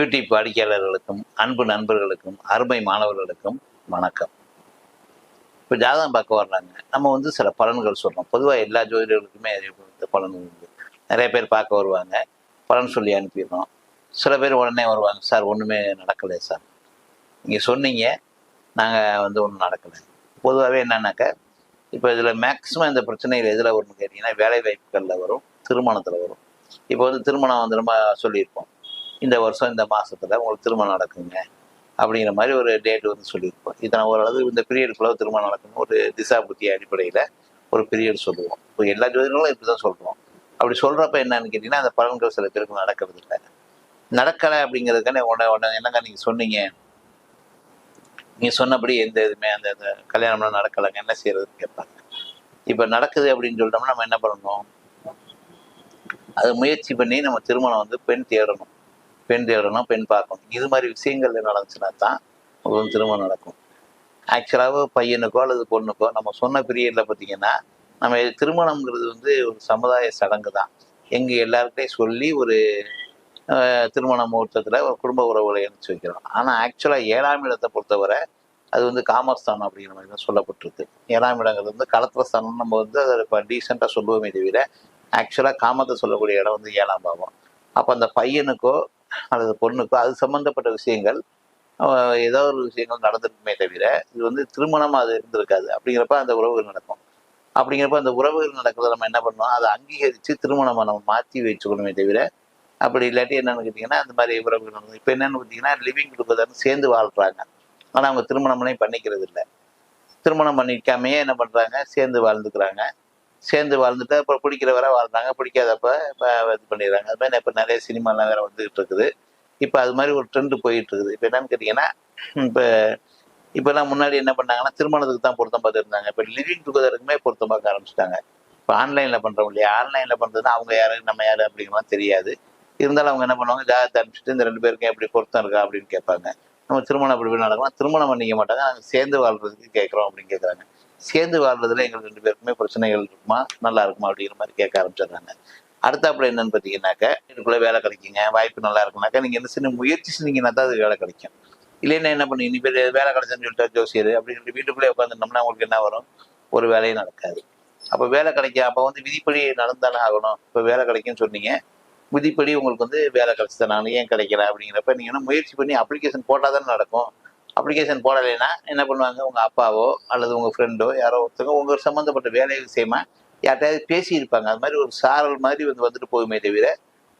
YouTube வாடிக்கையாளர்களுக்கும் அன்பு நண்பர்களுக்கும் அருமை மாணவர்களுக்கும் வணக்கம். இப்போ ஜாதகம் பார்க்க வர்றாங்க. நம்ம வந்து சில பலன்கள் சொல்றோம். பொதுவாக எல்லா ஜோதிடர்களுக்குமே இந்த பலன்கள் உண்டு. நிறைய பேர் பார்க்க வருவாங்க. பலன் சொல்லி அனுப்பிடுறோம். சில பேர் உடனே வருவாங்க சார் ஒன்றுமே நடக்கலை சார். நீங்கள் சொன்னீங்க நாங்கள் வந்து ஒன்றும் நடக்கலை. பொதுவாகவே என்னன்னாக்கா இப்போ இதில் மேக்ஸிமம் இந்த பிரச்சனைகள் எதில் வரும்னு கேட்டிங்கன்னா வேலை வாய்ப்புகளில் வரும் திருமணத்தில் வரும். இப்போ வந்து திருமணம் வந்து ரொம்ப சொல்லியிருப்போம். இந்த வருஷம் இந்த மாசத்துல உங்களுக்கு திருமணம் நடக்குங்க அப்படிங்கிற மாதிரி ஒரு டேட் வந்து சொல்லியிருப்போம் இத்தனை ஓரளவு இந்த பீரியடுக்குள்ள திருமணம் நடக்குன்னு ஒரு திசா புத்தி அடிப்படையில் ஒரு பீரியட் சொல்லுவோம். இப்போ எல்லா ஜோதிடங்களும் இப்படி தான் சொல்கிறோம் அப்படி சொல்கிறப்ப என்னன்னு கேட்டிங்கன்னா அந்த பலன்கள் சில பேருக்கு நடக்கிறது இல்லை நடக்கலை அப்படிங்கிறதுக்கான உடனே உடனே என்னங்க நீங்கள் சொன்னீங்க? நீங்கள் சொன்னபடி எந்த இதுவுமே அந்த அந்த கல்யாணம்லாம் நடக்கலைங்க. என்ன செய்யறதுன்னு கேட்பாங்க. இப்போ நடக்குது அப்படின்னு சொல்லிட்டோம்னா நம்ம என்ன பண்ணணும்? அது முயற்சி பண்ணி நம்ம திருமணம் வந்து பெண் தேடணும். பெண் தேடணும் பெண் பார்க்கணும். இது மாதிரி விஷயங்கள் நடந்துச்சுன்னா தான் உங்களுக்கு வந்து திருமணம் நடக்கும். ஆக்சுவலாக பையனுக்கோ அல்லது பொண்ணுக்கோ நம்ம சொன்ன பீரியடில் பார்த்தீங்கன்னா நம்ம திருமணம்ங்கிறது வந்து ஒரு சமுதாய சடங்கு தான். எங்கே எல்லாருக்கிட்டையும் சொல்லி ஒரு திருமண முகூர்த்தத்தில் ஒரு குடும்ப உறவுகளை இணைச்சு வைக்கிறோம். ஆனால் ஆக்சுவலாக ஏழாம் இடத்தை பொறுத்தவரை அது வந்து காமஸ்தானம் அப்படிங்கிற மாதிரி தான் சொல்லப்பட்டிருக்கு. ஏழாம் இடங்கிறது வந்து களத்திரஸ்தானம் நம்ம வந்து அதை இப்போ டீசெண்டாக சொல்லுவோமே தவிர ஆக்சுவலாக காமத்தை சொல்லக்கூடிய இடம் வந்து ஏழாம் பாவம். அப்போ அந்த பையனுக்கோ அல்லது பொண்ணுக்கோ அது சம்மந்தப்பட்ட விஷயங்கள் ஏதோ ஒரு விஷயங்கள் நடந்திருக்குமே தவிர இது வந்து திருமணமாக அது இருந்திருக்காது. அப்படிங்கிறப்ப அந்த உறவுகள் நடக்கும். அப்படிங்கிறப்ப அந்த உறவுகள் நடக்கிறத நம்ம என்ன பண்ணோம் அதை அங்கீகரித்து திருமணமாக நம்ம மாற்றி வச்சுக்கணுமே தவிர அப்படி இல்லாட்டி என்னன்னு கேட்டிங்கன்னா அந்த மாதிரி உறவுகள் நடக்கும். இப்போ என்னென்னு பார்த்தீங்கன்னா லிவிங் டுகெதர்னு சேர்ந்து வாழ்கிறாங்க ஆனால் அவங்க திருமணம்னே பண்ணிக்கிறது இல்லை திருமணம் பண்ணிக்காமையே என்ன பண்ணுறாங்க சேர்ந்து வாழ்ந்துக்கிறாங்க. சேர்ந்து வாழ்ந்துட்டு அப்புறம் பிடிக்கிற வரை வாழ்ந்தாங்க பிடிக்காதப்ப இப்போ இது பண்ணிடுறாங்க. அது மாதிரி இப்போ நிறைய சினிமாலாம் வேற வந்துக்கிட்டு இருக்குது. இப்போ அது மாதிரி ஒரு ட்ரெண்டு போயிட்டு இருக்குது. இப்போ என்னன்னு கேட்டிங்கன்னா இப்போ இப்போலாம் முன்னாடி என்ன பண்ணாங்கன்னா திருமணத்துக்கு தான் பொருத்தம் பார்த்துருந்தாங்க. இப்போ லிவிங் டுகெதருக்குமே பொருத்தம் பார்க்க ஆரம்பிச்சிட்டாங்க. இப்போ ஆன்லைனில் பண்ணுறோம் இல்லையா? ஆன்லைனில் பண்ணுறதுன்னா அவங்க யாரு நம்ம யாரு அப்படிங்கலாம் தெரியாது. இருந்தாலும் அவங்க என்ன பண்ணுவாங்க ஜாதகத்தை அனுப்பிச்சிட்டு இந்த ரெண்டு பேருக்கும் எப்படி பொருத்தம் இருக்கா அப்படின்னு கேட்பாங்க. நம்ம திருமணம் அப்படி நடக்கலாம். திருமணம் பண்ணிக்க மாட்டாங்க. நாங்கள் சேர்ந்து வாழ்றதுக்கு கேட்குறோம் அப்படின்னு கேட்குறாங்க. சேர்ந்து வாழ்றதுல எங்களுக்கு ரெண்டு பேருக்குமே பிரச்சனைகள் இருக்குமா? நல்லா இருக்குமா? அப்படிங்கிற மாதிரி கேட்க ஆரம்பிச்சிடுறாங்க. அடுத்தாப்புல என்னன்னு பார்த்தீங்கன்னாக்க இதுக்குள்ள வேலை கிடைக்குங்க வாய்ப்பு நல்லா இருக்குனாக்கா நீங்கள் என்ன சின்ன முயற்சி செஞ்சீங்கன்னா தான் அது வேலை கிடைக்கும். இல்லைன்னா என்ன பண்ணி இனி பேர் வேலை கிடைச்சேன்னு சொல்லிட்டு ஜோசியர் அப்படின்னு சொல்லிட்டு வீட்டுக்குள்ளே உட்காந்துட்டோம்னா உங்களுக்கு என்ன வரும்? ஒரு வேலையும் நடக்காது. அப்போ வேலை கிடைக்கும் அப்போ வந்து விதிப்படி நடந்தானே ஆகணும். இப்போ வேலை கிடைக்கும்னு சொன்னீங்க விதிப்படி உங்களுக்கு வந்து வேலை கிடைச்சதான் நான் ஏன் கிடைக்கல அப்படிங்கிறப்ப நீங்கள் என்ன முயற்சி பண்ணி அப்ளிகேஷன் போட்டால் தானே நடக்கும். அப்ளிகேஷன் போடலைன்னா என்ன பண்ணுவாங்க? உங்கள் அப்பாவோ அல்லது உங்கள் ஃப்ரெண்டோ யாரோ ஒருத்தவங்க உங்கள் சம்மந்தப்பட்ட வேலை விஷயமா யார்கிட்டயாவது பேசியிருப்பாங்க. அது மாதிரி ஒரு சாரல் மாதிரி வந்து வந்துட்டு போகுமே தவிர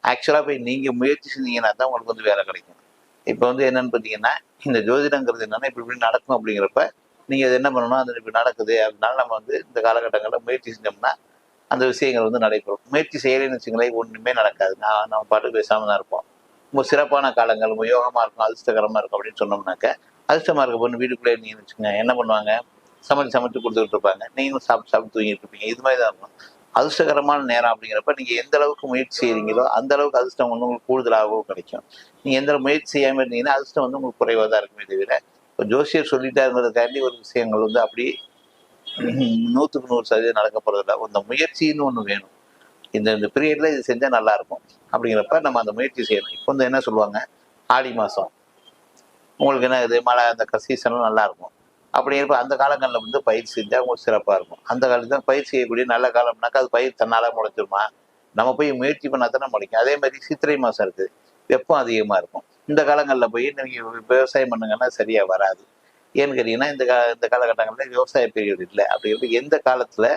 ஆக்சுவலாக போய் நீங்கள் முயற்சி செஞ்சீங்கன்னா தான் உங்களுக்கு வந்து வேலை கிடைக்கும். இப்போ வந்து என்னென்னு பார்த்தீங்கன்னா இந்த ஜோதிடங்கிறது என்னென்னா இப்படி இப்படி நடக்கும் அப்படிங்கிறப்ப நீங்கள் அது என்ன பண்ணணும்? அது இப்படி நடக்குது. அதனால நம்ம வந்து இந்த காலகட்டங்களில் முயற்சி செஞ்சோம்னா அந்த விஷயங்கள் வந்து நடைபெறும். முயற்சி செய்யலைன்னு வச்சுங்களேன் ஒன்றுமே நடக்காது. நான் நம்ம பாட்டு பேசாமல் தான் இருப்போம். ரொம்ப சிறப்பான காலங்கள் யோகமாக இருக்கும் அதிர்ஷ்டகரமாக இருக்கும் அப்படின்னு சொன்னோம்னாக்க அதிர்ஷ்டமாக இருக்க பொண்ணு வீட்டுக்குள்ளே நீங்கள் வச்சுக்கோங்க. என்ன பண்ணுவாங்க? சமைச்சு சமைச்சு கொடுத்துட்டு இருப்பாங்க. நீங்களும் சாப்பிட்டு சாப்பிட்டு தூங்கிட்டு இருப்பீங்க. இது மாதிரி தான் இருக்கும். அதிர்ஷ்டகரமான நேரம் அப்படிங்கிறப்ப நீங்கள் எந்த அளவுக்கு முயற்சி செய்கிறீங்களோ அந்த அளவுக்கு அதிர்ஷ்டம் வந்து உங்களுக்கு கூடுதலாகவும் கிடைக்கும். நீங்கள் எந்த முயற்சி செய்யாமல் இருந்தீங்கன்னா அதிர்ஷ்டம் வந்து உங்களுக்கு குறைவாக தான் இருக்குமே தவிர இப்போ ஜோசியர் சொல்லிட்டாருங்கிறதுக்காண்டி ஒரு விஷயங்கள் வந்து அப்படி நூற்றுக்கு நூறு சதவீதம் நடக்க போகிறதில்ல இந்த முயற்சின்னு ஒன்று வேணும். இந்த இந்த பீரியடில் இது செஞ்சால் நல்லா இருக்கும். அப்படிங்கிறப்ப நம்ம அந்த முயற்சி செய்யணும். இப்போ வந்து என்ன சொல்லுவாங்க? ஆடி மாதம் உங்களுக்கு என்ன இது? மழை அந்த சீசனும் நல்லா இருக்கும். இருப்ப அந்த காலங்களில் வந்து பயிர் செஞ்சால் உங்களுக்கு சிறப்பாக இருக்கும். அந்த காலத்துல தான் பயிர் செய்யக்கூடிய நல்ல காலம்னாக்கா அது பயிர் தன்னால் முளைச்சிருமா நம்ம போய் முயற்சி பண்ணால் தானே முளைக்கும். அதே மாதிரி சித்திரை மாதம் இருக்குது வெப்பம் அதிகமாக இருக்கும். இந்த காலங்களில் போய் நீங்கள் விவசாயம் பண்ணுங்கன்னா சரியாக வராது. ஏன்னு கேட்டிங்கன்னா இந்த கா இந்த காலகட்டங்களில் விவசாய பீரியட் இல்லை. அப்படிங்கிறது எந்த காலத்தில்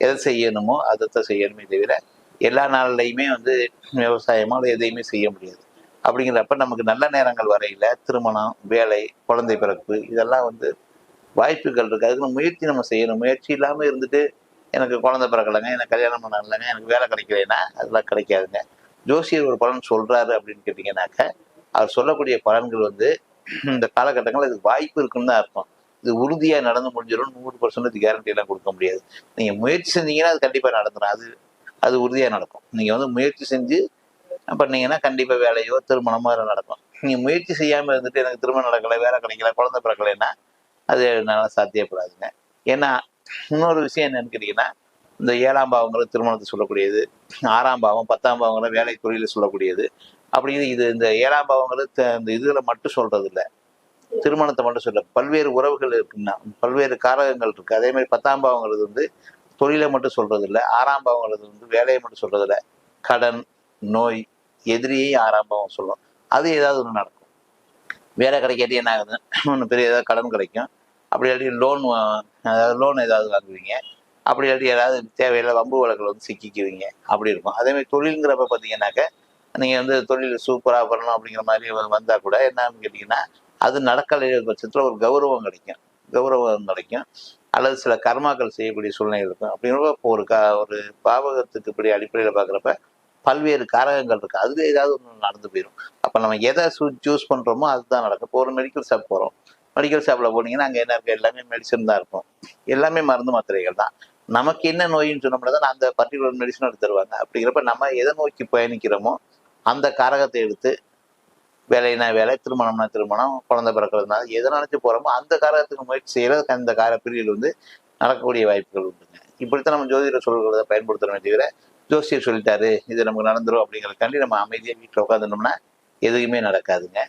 எதை செய்யணுமோ அதைத்தான் செய்யணுமே தவிர எல்லா நாள்லையுமே வந்து விவசாயமோ எதையுமே செய்ய முடியாது. அப்படிங்கிறப்ப நமக்கு நல்ல நேரங்கள் வரையில திருமணம் வேலை குழந்தை பிறப்பு இதெல்லாம் வந்து வாய்ப்புகள் இருக்கு. அதுக்கு முயற்சி நம்ம செய்யணும். முயற்சி இல்லாமல் இருந்துட்டு எனக்கு குழந்தை பிறக்கலைங்க எனக்கு கல்யாணம் பண்ணலைங்க எனக்கு வேலை கிடைக்கலைன்னா அதெல்லாம் கிடைக்காதுங்க. ஜோசியர் ஒரு பலன் சொல்றாரு அப்படின்னு கேட்டிங்கன்னாக்க அவர் சொல்லக்கூடிய பலன்கள் வந்து இந்த காலகட்டங்களில் இதுக்கு வாய்ப்பு இருக்குன்னு தான் அர்த்தம். இது உறுதியாக நடந்து முடிஞ்சிடும். நூறு பர்சன்ட் கேரண்டி கொடுக்க முடியாது. நீங்கள் முயற்சி செஞ்சீங்கன்னா அது கண்டிப்பாக நடந்துடும் அது அது உறுதியாக நடக்கும். நீங்கள் வந்து முயற்சி செஞ்சு பண்ணீங்கன்னா கண்டிப்பாக வேலையோ திருமணமோ அதெல்லாம் நடக்கும். நீங்கள் முயற்சி செய்யாமல் இருந்துட்டு எனக்கு திருமணம் நடக்கலை வேலை கிடைக்கல குழந்தை பிறக்கலைன்னா அது நல்லா சாத்தியப்படாதுங்க. ஏன்னா இன்னொரு விஷயம் என்னன்னு கேட்டிங்கன்னா இந்த ஏழாம் பாவங்களை திருமணத்தை சொல்லக்கூடியது ஆறாம் பாவம் பத்தாம் பாவங்களை வேலை தொழில சொல்லக்கூடியது. அப்படின்னு இது இந்த ஏழாம் பாவங்களை இந்த இதுல மட்டும் சொல்கிறது இல்லை திருமணத்தை மட்டும் சொல்ல பல்வேறு உறவுகள் இருக்குன்னா பல்வேறு காரகங்கள் இருக்குது அதே மாதிரி பத்தாம் பாவங்கிறது வந்து தொழிலை மட்டும் சொல்கிறது இல்லை ஆறாம் பாவங்கிறது வந்து வேலையை மட்டும் சொல்கிறது இல்லை கடன் நோய் எதிரியை ஆறாம் பாவம் சொல்லும் அது ஏதாவது ஒன்று நடக்கும். வேலை கிடைக்காட்டி என்ன ஆகுது? ஒன்று பெரிய ஏதாவது கடன் கிடைக்கும். அப்படி இல்லாட்டி லோன் அதாவது லோன் ஏதாவது வாங்குவீங்க. அப்படி இல்லாட்டி ஏதாவது தேவையில்லை வம்பு வழக்கில் வந்து சிக்கிக்குவீங்க. அப்படி இருக்கும். அதே மாதிரி தொழிலுங்கிறப்ப பார்த்தீங்கன்னாக்க நீங்கள் வந்து தொழில் சூப்பராக பண்ணணும் அப்படிங்கிற மாதிரி வந்தால் கூட என்னன்னு கேட்டிங்கன்னா அது நடக்கலை பட்சத்தில் ஒரு கௌரவம் கிடைக்கும். கௌரவம் கிடைக்கும். அல்லது சில கர்மாக்கள் செய்யக்கூடிய சூழ்நிலை இருக்கும். அப்படிங்கிறப்ப இப்போ ஒரு கா ஒரு பாவகத்துக்கு இப்படி அடிப்படையில் பார்க்குறப்ப பல்வேறு காரகங்கள் இருக்கு. அதுல ஏதாவது ஒன்று நடந்து போயிடும் அப்போ நம்ம எதை சூஸ் பண்ணுறோமோ அதுதான் நடக்கும். இப்போ ஒரு மெடிக்கல் ஷாப் போகிறோம் மெடிக்கல் ஷாப்பில் போனீங்கன்னா அங்கே என்ன இருக்கு? எல்லாமே மெடிசன் தான் இருக்கும். எல்லாமே மருந்து மாத்திரைகள் தான். நமக்கு என்ன நோயின்னு சொன்னோம்னா தான் அந்த பர்டிகுலர் மெடிசன் எடுத்து தருவாங்க. அப்படிங்கிறப்ப நம்ம எதை நோக்கி பயணிக்கிறோமோ அந்த காரகத்தை எடுத்து வேலைனா வேலை? திருமணம்னா திருமணம்? குழந்தை பிறக்கிறதுனால எதை நினைச்சு போறோமோ அந்த காரகத்துக்கு முயற்சி செய்யறது அந்த கார பிரிவில் வந்து நடக்கக்கூடிய வாய்ப்புகள் உண்டுங்க. இப்படித்தான் நம்ம ஜோதிட சொல்கிறத பயன்படுத்துறோமே தவிர ஜோசியர் சொல்லிட்டாரு இது நமக்கு நடந்துரும் அப்படிங்கிறதுக்காண்டி நம்ம அமைதியாக வீட்டில் உட்காந்துனோம்னா எதுவுமே நடக்காதுங்க.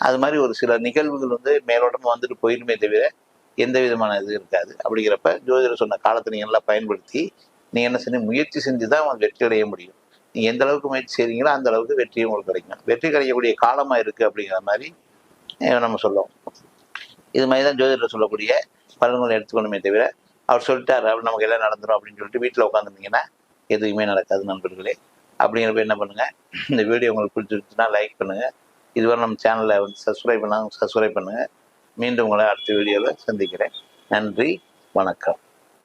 அது மாதிரி ஒரு சில நிகழ்வுகள் வந்து மேலோட்டமாக வந்துட்டு போயிருமே தவிர எந்த விதமான இது இருக்காது. அப்படிங்கிறப்ப ஜோதிடர் சொன்ன காலத்தை நீங்கள் நல்லா பயன்படுத்தி நீ என்ன செஞ்சு முயற்சி செஞ்சு தான் வந்து வெற்றி அடைய முடியும். நீ எந்த அளவுக்கு முயற்சி செய்கிறீங்களோ அந்த அளவுக்கு வெற்றியும் உங்களுக்கு கிடைக்கும். வெற்றி கிடைக்கக்கூடிய காலமா இருக்கு அப்படிங்கிற மாதிரி நம்ம சொல்லுவோம். இது மாதிரி தான் ஜோதிடர் சொல்லக்கூடிய பலன்களை எடுத்துக்கணுமே தவிர அவர் சொல்லிட்டார் அவர் நமக்கு எல்லாம் நடந்துரும் அப்படின்னு சொல்லிட்டு வீட்டில் உட்காந்துருந்தீங்கன்னா எதுவுமே நடக்காது நண்பர்களே. அப்படிங்கிறப்ப என்ன பண்ணுங்க? இந்த வீடியோ உங்களுக்கு பிடிச்சிருந்துச்சுன்னா லைக் பண்ணுங்க. இதுவரை நம்ம சேனலை வந்து சப்ஸ்கிரைப் பண்ணாங்க சப்ஸ்கிரைப் பண்ணுங்க. மீண்டும் உங்களை அடுத்த வீடியோவில் சந்திக்கிறேன். நன்றி. வணக்கம்.